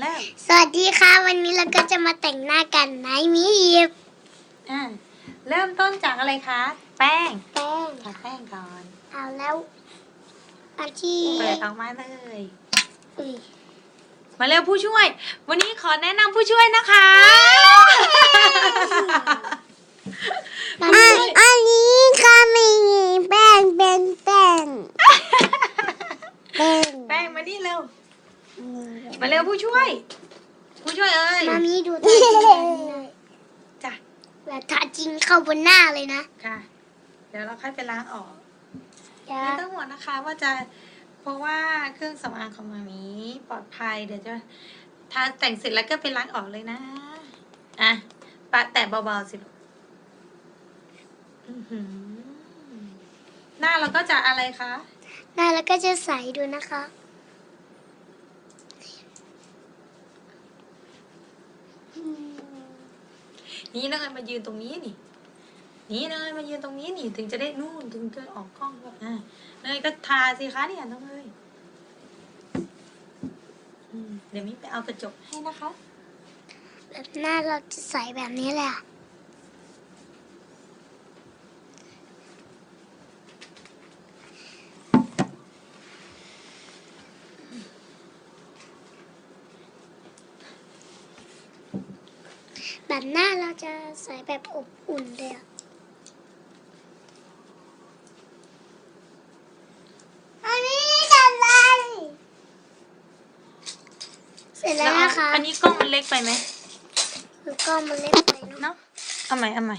เริ่มสวัสดีค่ะ วันนี้เราก็จะมาแต่งหน้ากันไหนมีหยิบอ่าเริ่มต้นจากอะไรคะ แป้งแป้งทาแป้งก่อน เอาแล้วอันที่เปิดออกมาเลยอุ้ยมาเร็วผู้ช่วย วันนี้ขอแนะนำผู้ช่วยนะคะ อันนี้อันนี้ก็มีแป้งเป็นแป้งแป้งแป้งมานี่เร็ว มาเร็วผู้ช่วย ผู้ช่วยเอ้ยมามีดูตัวจริงแบบนี้เลยจ้ะแบบทาจริงเข้าบนหน้าเลยนะ ค่ะ เดี๋ยวเราค่อยไปล้างออกเดี๋ยวไม่ต้องห่วงนะคะว่าจะเพราะว่าเครื่องสำอางของมามีปลอดภัย เดี๋ยวจะทาแต่งเสร็จแล้วก็ไปล้างออกเลยนะอะปะแตะเบาๆสิลูกอื้อหือหน้าเราก็จะอะไรคะ หน้าแล้วก็จะใสดูนะคะ นี่น้องเอ๋ยมายืนตรงนี้นี่นี่น้องเอ๋ยมายืนตรงนี้นี่ถึงจะได้นู่นถึงจะออกกล้องแบบนั่นเลยก็ทาสิคะเนี่ยน้องเลยเดี๋ยวมิ้นไปเอากระจกให้นะคะ แบบหน้าเราจะใสแบบนี้แหละ แบบหน้าเราจะใสแบบอบอุ่นเลยอะอันนี้อะไรเสร็จแล้วนะคะอันนี้กล้องมันเล็กไปไหมคือกล้องมันเล็กไปเนอะเนาะ เอาใหม่เอาใหม่